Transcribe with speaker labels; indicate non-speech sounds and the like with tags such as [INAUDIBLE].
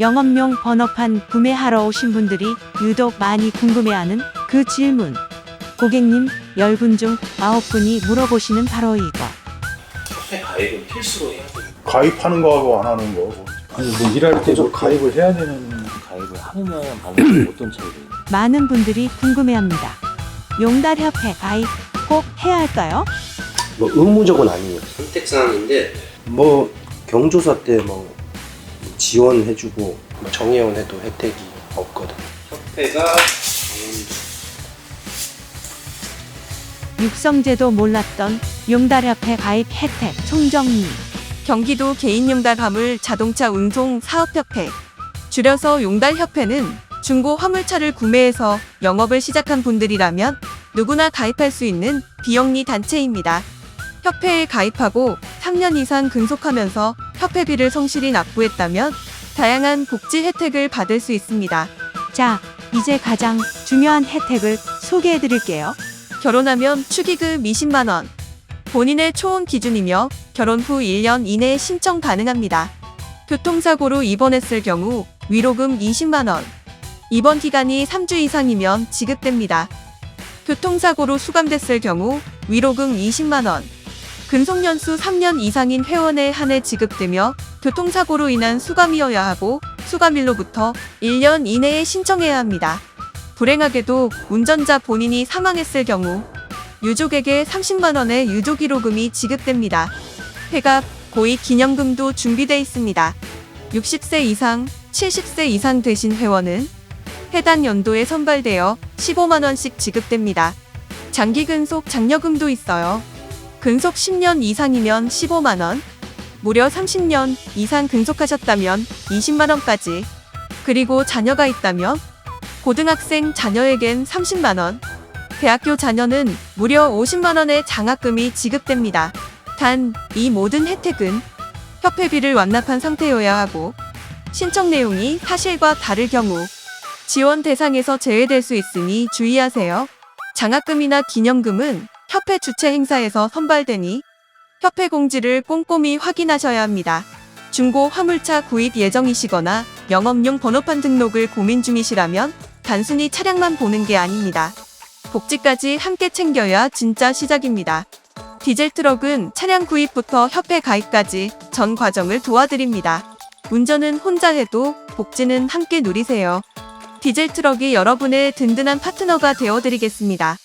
Speaker 1: 영업용 번호판 구매하러 오신 분들이 유독 많이 궁금해하는 그 질문. 고객님 10분 중 9분이 물어보시는 바로 이거.
Speaker 2: 카페 가입은 필수로 해야 돼요.
Speaker 3: 가입하는 거하고 안 하는 거. 뭐.
Speaker 4: 아니 뭐 일할 때 좀 가입을 해야 되는
Speaker 2: 가입을 하느냐 어떤 차이가 있나요? [CLEARS THROAT]
Speaker 1: 많은 분들이 궁금해합니다. 용달협회 가입 꼭 해야 할까요?
Speaker 5: 뭐 의무적은 아니에요.
Speaker 2: 선택 사항인데
Speaker 5: 뭐 경조사 때뭐 지원해주고 뭐 정회원해도 혜택이 없거든.
Speaker 2: 협회가
Speaker 1: 육성제도 몰랐던 용달협회 가입 혜택 총정리.
Speaker 6: 경기도 개인용달 화물 자동차 운송 사업협회 줄여서 용달협회는 중고 화물차를 구매해서 영업을 시작한 분들이라면 누구나 가입할 수 있는 비영리 단체입니다. 협회에 가입하고 3년 이상 근속하면서 협회비를 성실히 납부했다면 다양한 복지 혜택을 받을 수 있습니다.
Speaker 1: 자, 이제 가장 중요한 혜택을 소개해 드릴게요.
Speaker 6: 결혼하면 축의금 20만 원. 본인의 초혼 기준이며 결혼 후 1년 이내에 신청 가능합니다. 교통사고로 입원했을 경우 위로금 20만 원. 입원 기간이 3주 이상이면 지급됩니다. 교통사고로 수감됐을 경우 위로금 20만 원. 근속 연수 3년 이상인 회원에 한해 지급되며 교통사고로 인한 수감이어야 하고 수감일로부터 1년 이내에 신청해야 합니다. 불행하게도 운전자 본인이 사망했을 경우 유족에게 30만 원의 유족위로금이 지급됩니다. 회갑, 고익 기념금도 준비돼 있습니다. 60세 이상, 70세 이상 되신 회원은 해당 연도에 선발되어 15만 원씩 지급됩니다. 장기 근속 장려금도 있어요. 근속 10년 이상이면 15만 원, 무려 30년 이상 근속하셨다면 20만 원까지. 그리고 자녀가 있다면 고등학생 자녀에겐 30만 원, 대학교 자녀는 무려 50만 원의 장학금이 지급됩니다. 단, 이 모든 혜택은 협회비를 완납한 상태여야 하고 신청 내용이 사실과 다를 경우 지원 대상에서 제외될 수 있으니 주의하세요. 장학금이나 기념금은 협회 주최 행사에서 선발되니 협회 공지를 꼼꼼히 확인하셔야 합니다. 중고 화물차 구입 예정이시거나 영업용 번호판 등록을 고민 중이시라면 단순히 차량만 보는 게 아닙니다. 복지까지 함께 챙겨야 진짜 시작입니다. 디젤 트럭은 차량 구입부터 협회 가입까지 전 과정을 도와드립니다. 운전은 혼자 해도 복지는 함께 누리세요. 디젤 트럭이 여러분의 든든한 파트너가 되어드리겠습니다.